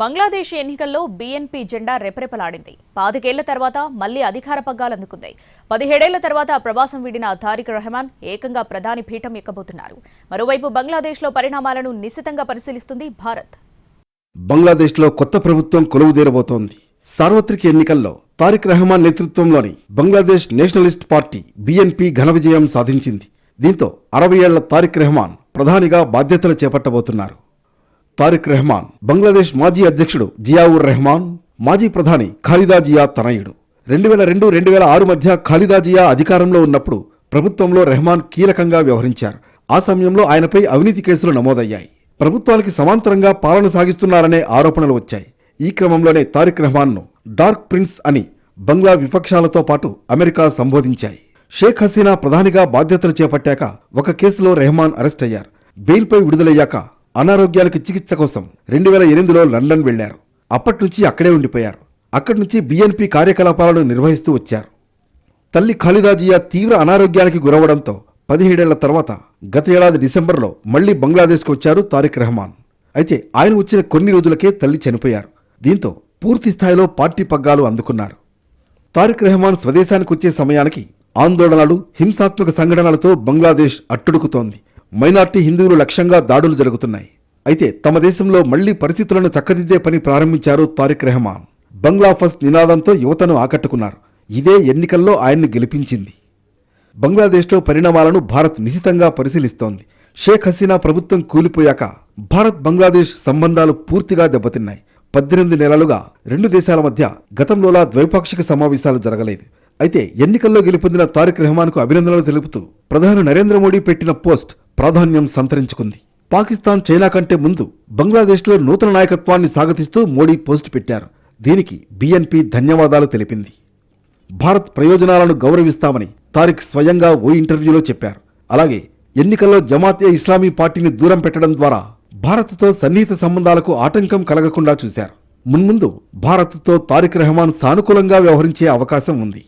బంగ్లాదేశ్ ఎన్నికల్లో బీఎన్పీ జెండా రెపరెపలాడింది. పాతికేళ్ళ తర్వాత మళ్ళీ అధికార పగ్గాలందుకుంది పదిహేడేళ్ళ తర్వాత ప్రవాసం వీడిన తారిక్ రెహమాన్ ఏకంగా ప్రధాని పీఠం ఎక్కబోతున్నారు. మరోవైపు బంగ్లాదేశ్లో పరిణామాలను నిశితంగా పరిశీలిస్తుంది భారత్. బంగ్లాదేశ్లో కొత్త ప్రభుత్వం కొలువుదేరబోతోంది. సార్వత్రిక ఎన్నికల్లో తారిక్ రెహమాన్ నేతృత్వంలోని బంగ్లాదేశ్ నేషనలిస్ట్ పార్టీ బీఎన్పీ ఘన విజయం సాధించింది. దీంతో అరవై ఏళ్ళ తారిక్ రెహమాన్ ప్రధానిగా బాధ్యతలు చేపట్టబోతున్నారు. తారిక్ రెహమాన్ బంగ్లాదేశ్ మాజీ అధ్యక్షుడు జియావుర్ రెహమాన్ మాజీ ప్రధాని ఖాలిదా జియా తనయుడు. రెండు వేల రెండు రెండు వేల ఆరు మధ్య ఖాలిదా జియా అధికారంలో ఉన్నప్పుడు ప్రభుత్వంలో రెహమాన్ కీలకంగా వ్యవహరించారు. ఆ సమయంలో ఆయనపై అవినీతి కేసులు నమోదయ్యాయి. ప్రభుత్వానికి సమాంతరంగా పాలన సాగిస్తున్నారనే ఆరోపణలు వచ్చాయి. ఈ క్రమంలోనే తారిక్ రెహమాన్ను డార్క్ ప్రిన్స్ అని బంగ్లా విపక్షాలతో పాటు అమెరికా సంబోధించాయి. షేక్ హసీనా ప్రధానిగా బాధ్యతలు చేపట్టాక ఒక కేసులో రెహమాన్ అరెస్ట్ అయ్యారు. బెయిల్పై విడుదలయ్యాక అనారోగ్యానికి చికిత్స కోసం రెండు వేల ఎనిమిదిలో లండన్ వెళ్ళారు అప్పట్నుంచి అక్కడే ఉండిపోయారు. అక్కడి నుంచి బీఎన్పీ కార్యకలాపాలను నిర్వహిస్తూ వచ్చారు. తల్లి ఖాలిదాజియా తీవ్ర అనారోగ్యానికి గురవడంతో పదిహేడేళ్ళ తర్వాత గత ఏడాది డిసెంబర్లో మళ్ళీ బంగ్లాదేశ్కు వచ్చారు తారిక్ రెహమాన్. అయితే ఆయన వచ్చిన కొన్ని రోజులకే తల్లి చనిపోయారు. దీంతో పూర్తి స్థాయిలో పార్టీ పగ్గాలు అందుకున్నారు. తారిక్ రెహమాన్ స్వదేశానికి వచ్చే సమయానికి ఆందోళనలు హింసాత్మక సంఘటనలతో బంగ్లాదేశ్ అట్టుడుకుతోంది. మైనార్టీ హిందువులు లక్ష్యంగా దాడులు జరుగుతున్నాయి. అయితే తమ దేశంలో మళ్ళీ పరిస్థితులను చక్కదిద్దే పని ప్రారంభించారు తారిక్ రెహమాన్. బంగ్లా ఫస్ట్ నినాదంతో యువతను ఆకట్టుకున్నారు. ఇదే ఎన్నికల్లో ఆయన్ని గెలిపించింది. బంగ్లాదేశ్లో పరిణామాలను భారత్ నిశితంగా పరిశీలిస్తోంది. షేక్ హసీనా ప్రభుత్వం కూలిపోయాక భారత్ బంగ్లాదేశ్ సంబంధాలు పూర్తిగా దెబ్బతిన్నాయి. పద్దెనిమిది నెలలుగా రెండు దేశాల మధ్య గతంలోలా ద్వైపాక్షిక సమావేశాలు జరగలేదు. అయితే ఎన్నికల్లో గెలుపొందిన తారిక్ రెహమాన్కు అభినందనలు తెలుపుతూ ప్రధాని నరేంద్ర మోడీ పెట్టిన పోస్ట్ ప్రాధాన్యం సంతరించుకుంది. పాకిస్తాన్ చైనా కంటే ముందు బంగ్లాదేశ్లో నూతన నాయకత్వాన్ని సాగతిస్తూ మోడీ పోస్ట్ పెట్టారు. దీనికి బీఎన్పీ ధన్యవాదాలు తెలిపింది. భారత్ ప్రయోజనాలను గౌరవిస్తామని తారిక్ స్వయంగా ఓ ఇంటర్వ్యూలో చెప్పారు. అలాగే ఎన్నికల్లో జమాత్ ఏ ఇస్లామీ పార్టీని దూరం పెట్టడం ద్వారా భారత్తో సన్నిహిత సంబంధాలకు ఆటంకం కలగకుండా చూశారు. మున్ముందు భారత్తో తారిక్ రెహమాన్ సానుకూలంగా వ్యవహరించే అవకాశం ఉంది.